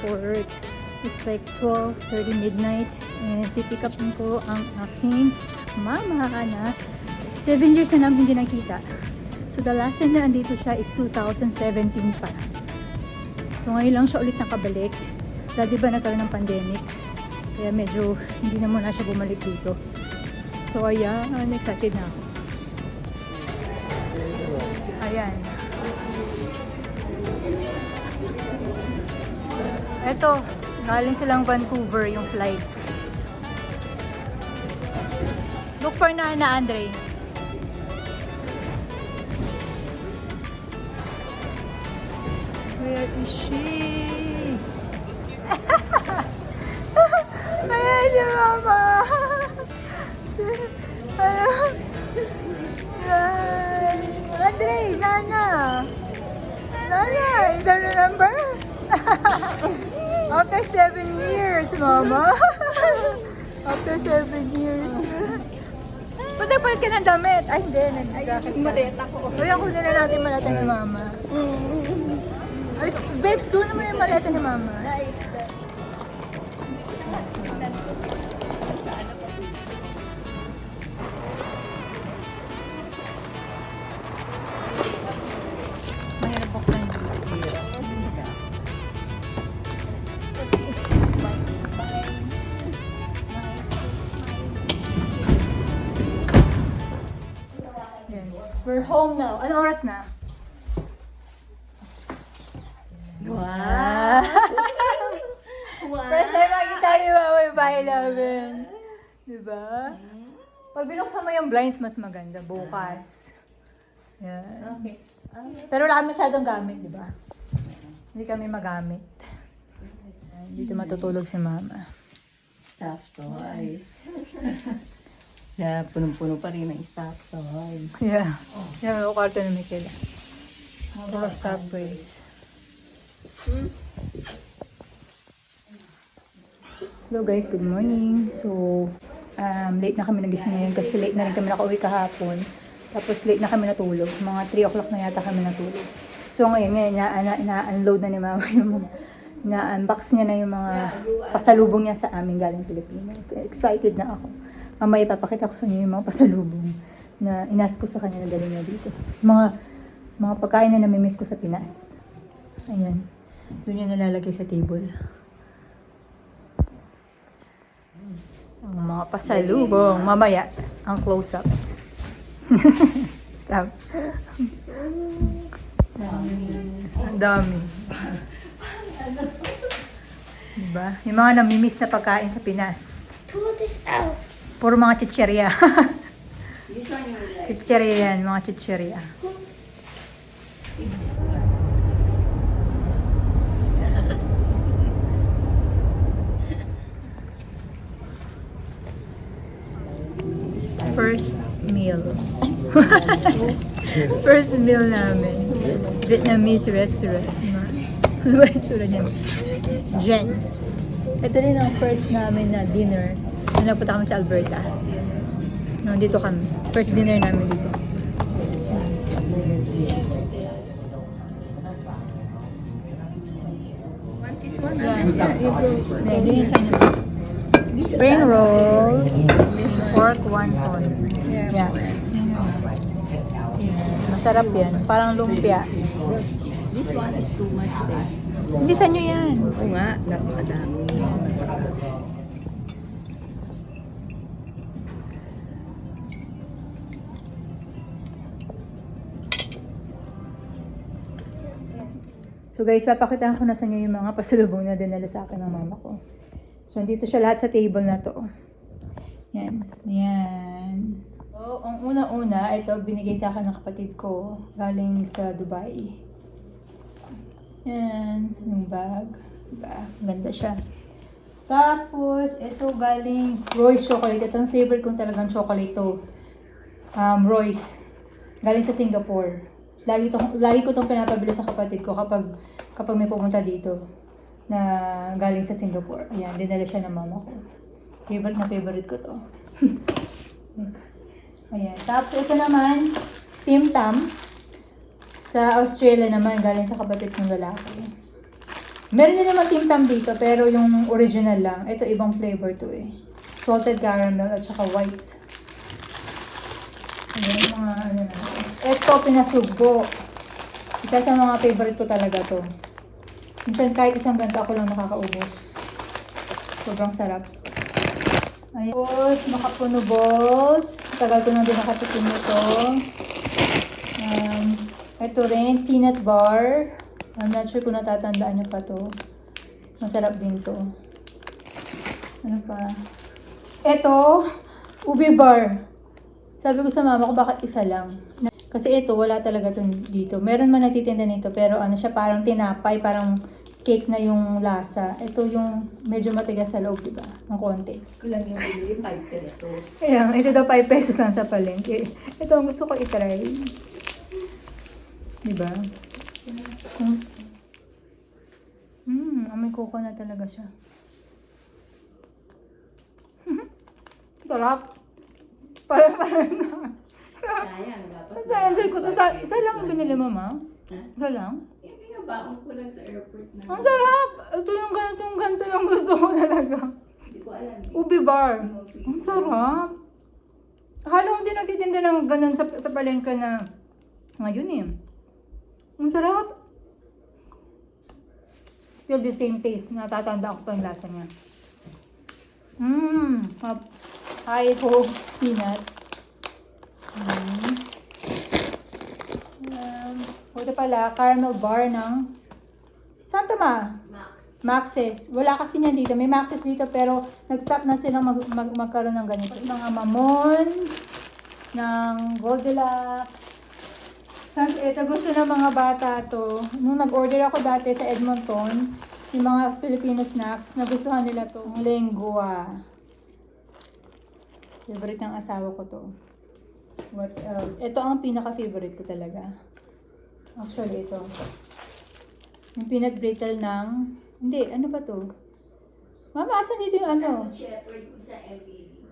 Sa airport. It's like 12.30 midnight and pipick up ko ang aking mama na 7 years na namin hindi nakita. So the last time na andito siya is 2017 pa. So ngayon lang siya ulit nakabalik. Dahil di ba nagkaroon ng pandemic. Kaya medyo hindi na muna siya bumalik dito. So ayan, excited na ako. Ayan. Eto, galing silang Vancouver yung flight. Look for Nana, Andre. Where is she? Ayan si Mama. Ayan. Andre, Nana. Nana, you don't remember? After seven years, Mama. After seven years. Ba't nagpalit ka ng damit? Ay, hindi. Nag-jacket ka. Maleta ko. Uy, ako na natin maleta ni Mama. Ay, babes, go naman yung maleta ni Mama. Mahirap We're home now. Ano oras na? Wow! First time makita yung yung bahay namin. Diba? Pag binuksan mo yung blinds, mas maganda. Bukas. Yan. Okay. Pero wala kami masyadong gamit, di ba? Hindi kami magamit. Dito matutulog si mama. Staff toys. yeah, punong-puno pa rin ng staff toys. Yeah. Yan ang kwarto ni Michaela. Puro stop ways. Hello guys, good morning. So, um, late na kami nagising ngayon kasi late na rin kami nakauwi kahapon. Tapos late na kami natulog. Mga 3 o'clock na yata kami natulog. So ngayon, ngayon na, na, na ni mama yung mga na-unbox niya na yung mga pasalubong niya sa amin galing Pilipinas. So, excited na ako. Mamaya ipapakita ko sa inyo yung mga pasalubong na inas ko sa kanya na dali niya dito. Mga mga pagkain na namimiss ko sa Pinas. Ayan. Doon yung nalalagay sa table. Ang mga pasalubong. Mamaya, ang close-up. Stop. Ang dami. Diba? Yung mga namimiss na pagkain sa Pinas. Pull this out. Puro mga chicherya. Chicherya yan, mga chicherya. First meal. First meal namin. Vietnamese restaurant. Ano ba yung niyan? Gents. Ito rin ang first namin na dinner. Nung napunta kami sa Alberta. No, dito kami. First dinner namin dito. Spring roll, pork wonton. Yeah. yeah. Masarap yan. Parang lumpia. This one is too much eh. Hindi sa nyo yan. Oo nga, napakadami. So guys, papakitaan ko na sa inyo yung mga pasalubong na dinala sa akin ng mama ko. So, dito siya lahat sa table na to. Yan. Yan. So, ang una-una, ito binigay sa akin ng kapatid ko galing sa Dubai. Yan. Yung bag. Diba? Ganda siya. Tapos, ito galing Royce Chocolate. Ito ang favorite kong talagang chocolate to. Um, Royce. Galing sa Singapore. Lagi, to, lagi ko itong pinapabili sa kapatid ko kapag, kapag may pumunta dito na galing sa Singapore. Ayan, dinala siya ng mama ko. Favorite na favorite ko to. Ayan. Tapos ito naman, Tim Tam. Sa Australia naman, galing sa kapatid kong lalaki. Meron din naman Tim Tam dito, pero yung original lang. Ito, ibang flavor to eh. Salted caramel at saka white. Ayan mga ano na. Ito, pinasubo. Isa sa mga favorite ko talaga to. Minsan kahit isang ganito ako lang nakakaubos. Sobrang sarap. Ayun. Tapos, makapuno balls. Tagal ko nang din nakatikim nito. Um, ito rin, peanut bar. I'm not sure kung natatandaan nyo pa to. Masarap din to. Ano pa? Ito, ubi bar. Sabi ko sa mama ko, bakit isa lang? Kasi ito, wala talaga to dito. Meron man nagtitinda nito, pero ano siya, parang tinapay, parang cake na yung lasa. Ito yung medyo matigas sa loob, di ba? Ang konti. Kulang yung bili, 5 pesos. Kaya, ito daw 5 pesos lang sa palengke. Ito ang gusto ko itry. Diba? Hmm. Hmm, amoy coconut talaga siya. Sarap. Parang parang Sayang, dapat. Enjoy ko to. Sa, isa lang ang binili mo, ma? Ha? Isa lang? Hindi nga baon ko lang sa airport na. Ang sarap! Ito yung ganito, yung ganito yung gusto ko talaga. Hindi ko alam. eh. Ubi bar. Ang sarap. Akala ko hindi nagtitinda ng ganun sa, sa palengke na ngayon eh. Ang sarap. Still the same taste. Natatanda ako pa yung lasa niya. Mmm. Hi ho, peanut. Mm. Um, ito pala, caramel bar ng... Saan to ma? Max. Maxes. Wala kasi niyan dito. May Maxes dito pero nag-stop na silang mag, mag, magkaroon ng ganito. Mga mamon, ng Goldilocks. Tapos ito, gusto ng mga bata to. Nung nag-order ako dati sa Edmonton, yung mga Filipino snacks, nagustuhan nila to. Lengua. Favorite ng asawa ko to. What else? Ito ang pinaka-favorite ko talaga. Actually, ito. Yung peanut brittle ng... Hindi, ano ba to? Mama, asan dito yung ano? Shepherd isa MBD.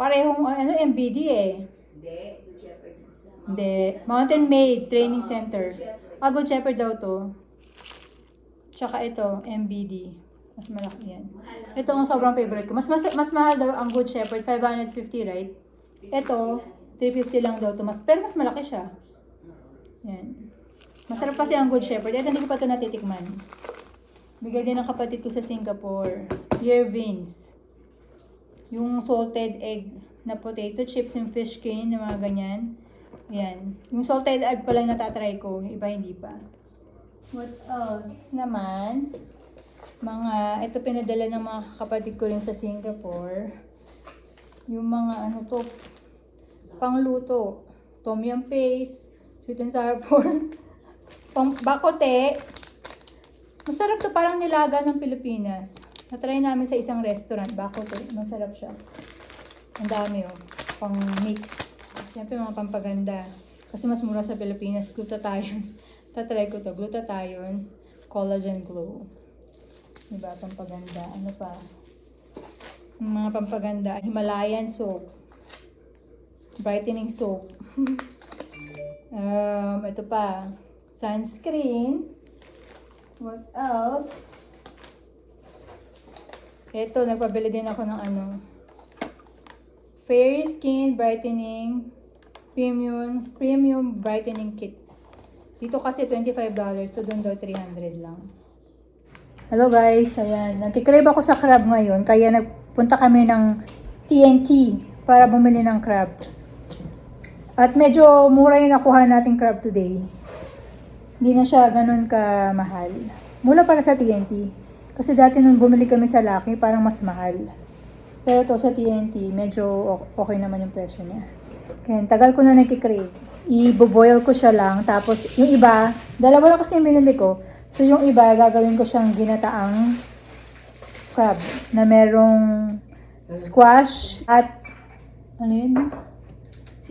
Parehong ano, MBD eh. Hindi, Good Shepherd isa. Hindi. Mountain Maid Training Center. Good Shepherd. Ah, Good Shepherd daw to. Tsaka ito, MBD. Mas malaki yan. Ito ang sobrang favorite ko. Mas, mas, mas mahal daw ang Good Shepherd. 550, right? Ito, 350 lang daw to. Mas, pero mas malaki siya. Yan. Masarap kasi ang Good Shepherd. Ito, hindi ko pa ito natitikman. Bigay din ng kapatid ko sa Singapore. Yervins. Yung salted egg na potato chips and fish cane, na mga ganyan. Yan. Yung salted egg pa lang natatry ko. Iba hindi pa. What else naman? Mga, ito pinadala ng mga kapatid ko rin sa Singapore. Yung mga ano to, pangluto. Tom yum paste, sweet and sour pork, pang bakote. Masarap to, parang nilaga ng Pilipinas. Natry namin sa isang restaurant, bakote. Masarap siya. Ang dami oh, pang mix. Siyempre mga pampaganda. Kasi mas mura sa Pilipinas, glutathione. Tatry ko to, glutathione, collagen glow. Diba, pampaganda. Ano pa? Mga pampaganda, Himalayan soap. Brightening soap. um, ito pa. Sunscreen. What else? Ito, nagpabili din ako ng ano. Fairy Skin Brightening Premium Premium Brightening Kit. Dito kasi $25, so doon daw 300 lang. Hello guys, ayan. Nagkikrave ako sa crab ngayon, kaya nagpunta kami ng TNT para bumili ng crab. At medyo mura yung nakuha nating crab today. Hindi na siya ganun kamahal. Mula para sa TNT. Kasi dati nung bumili kami sa Lucky, parang mas mahal. Pero to sa TNT, medyo okay naman yung presyo niya. Kaya tagal ko na nagkikrave. I-boil ko siya lang. Tapos yung iba, dalawa lang kasi yung binili ko. So yung iba, gagawin ko siyang ginataang crab na merong squash at ano yun?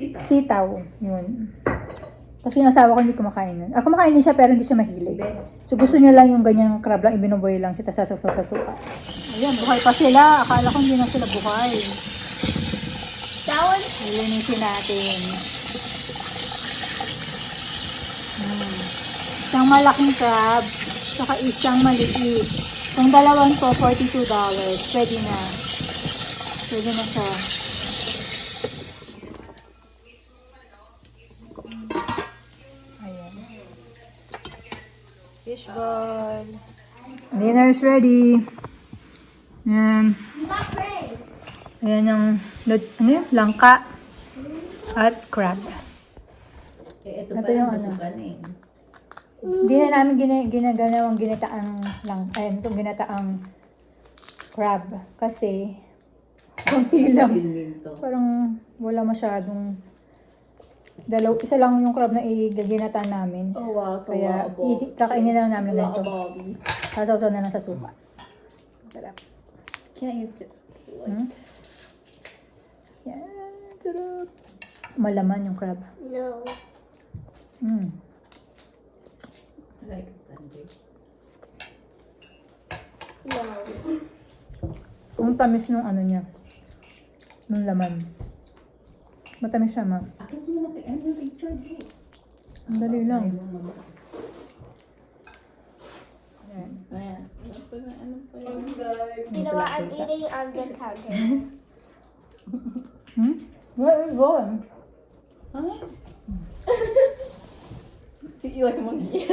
Sita. Sitaw. Yun. Kasi yung asawa ko hindi kumakain nun. Ah, kumakain din siya pero hindi siya mahilig. So gusto niya lang yung ganyang crab lang, ibinuboy lang siya, tapos sasasaw sa suka. Ayan, buhay pa sila. Akala ko hindi na sila buhay. Tawon! Lilinisin natin. Hmm. Isang malaking crab. Saka isang maliit. Yung dalawang to, $42. Pwede na. Pwede na siya. Fishball. Dinner is ready. Ayan. Ayan yung, ano yun? Langka. At crab. Eh, ito Ito pa yung ano. eh. Hindi na namin gina, ginaganawang ginataang lang, ay, itong ginataang crab. Kasi, konti lang. Parang wala masyadong, dalaw, isa lang yung crab na igaginata namin. Oh wow, so Kaya, wow, i- kakainin lang namin Wala ganito. Bobby. Sasawsaw na lang sa suka. Sarap. Can't you fit Hmm? Yan, sarap. Malaman yung crab. No. Mm. Like Sunday. No. Ang tamis nung ano niya. Nung laman. Matamis siya, ma. Akin mo na kay yung picture mo. Ang dali lang. Mo naman. Ayan. Ayan. Ano pa yun? Ano pa yun? You know what? I'm eating on the counter. Hmm? Where are you going? Huh? You like a monkey.